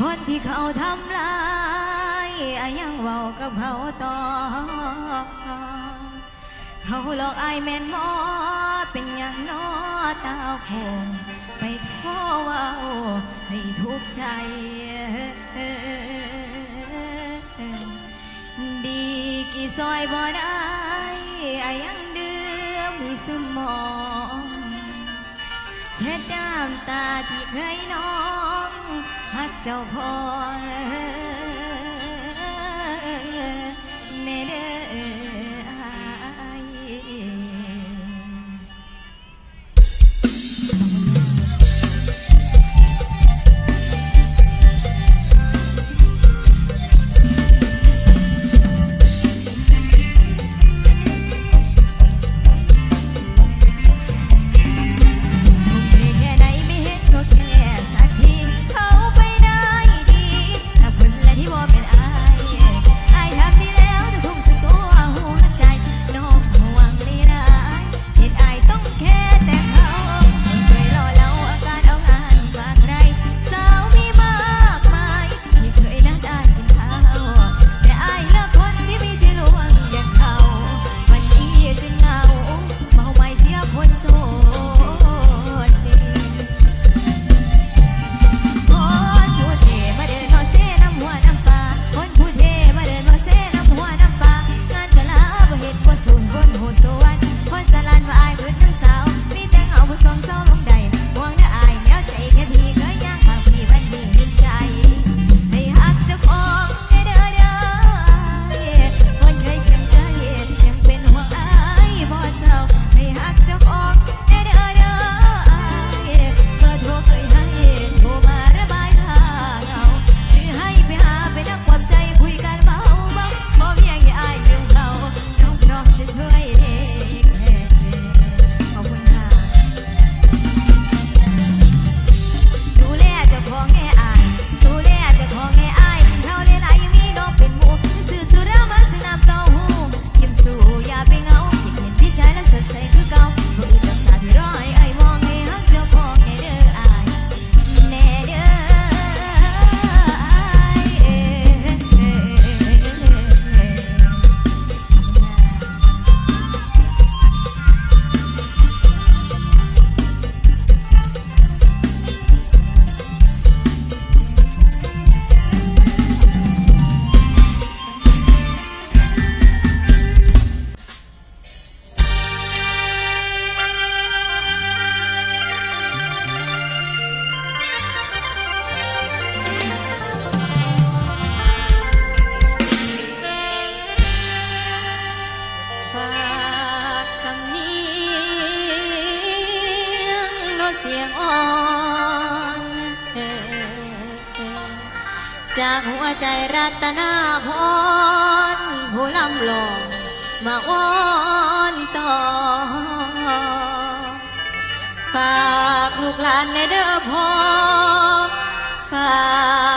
คนที่เขาทำลายยังเว้ากับเขาต่อ เขาหลอกไอแม่นหมอเป็นอย่างนอตาคงไปท้อเว้าให้ทุกใจ ดีกี่ซอยบ่ได้อยังเดือมีสมอง เช็ดน้ำตาที่เคยนอน หักเจ้าพ่อ จากหัวใจรัตนาพรผู้ลำลองมาวอนต่อ ฝากลูกหลานในเด้อพ่อ ฝา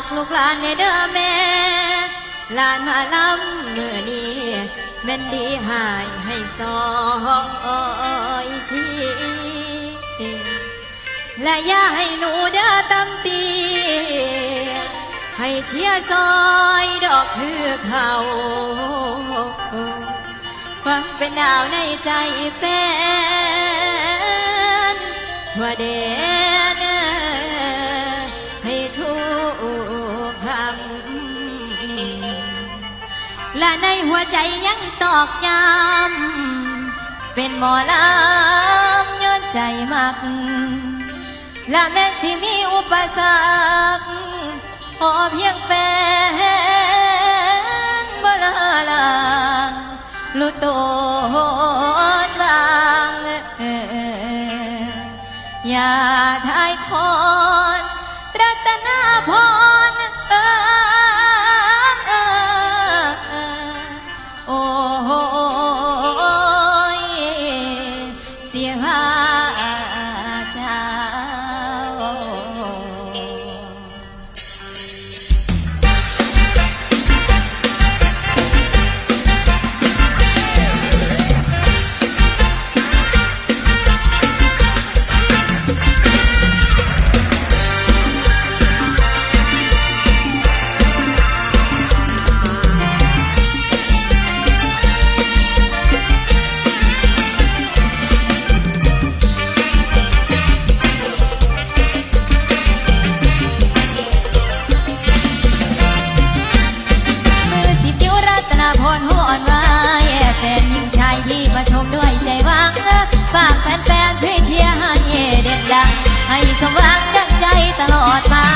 กลูกหลานในเด้อแม่ หลานมาลำเมื่อนี้แม่นดีหายให้ซอยชีและอย่าให้หนูเด้อตำตี ให้เชียร์ซอยดอกเพือเขาฟังเป็นดาวในใจแฟนหัวเดนให้ทุกคำและในหัวใจยังตอกย้ำเป็นหมอลำย้อนใจมักและแม้ที่มีอุปสรรค ขอเพียงแฟนบลาลางรู้ตนบาง อย่าทายคอ สว่างดังใจตลอดมา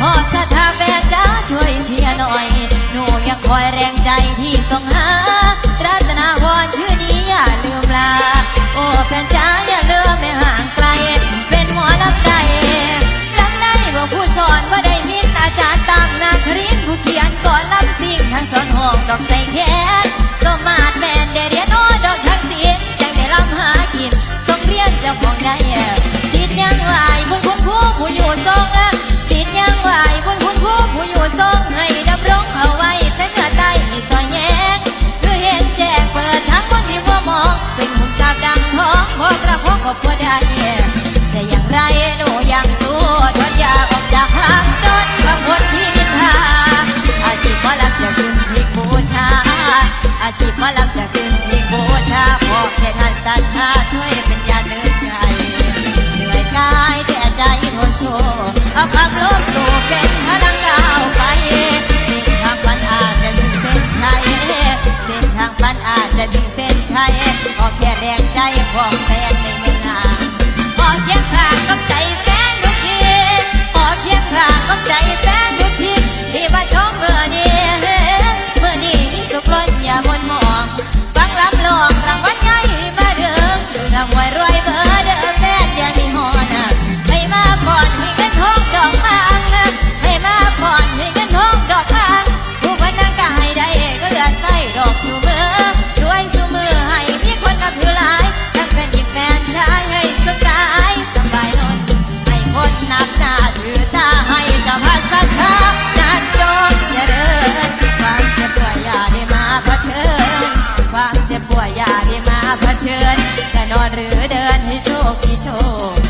พอสถาแฟนจ้าช่วยเชียร์หน่อย หนูยังคอยแรงใจที่ส่งหา รัตนาวรชื่อนี้อย่าลืมลา โอ้แฟนจ้าอย่าลืมไม่ห่างไกล เป็นหมอลำใจลังได้บอกผู้สอนว่าได้ แรงใจของ ที่มาเผชิญ จะนอนหรือเดินให้โชคที่โชค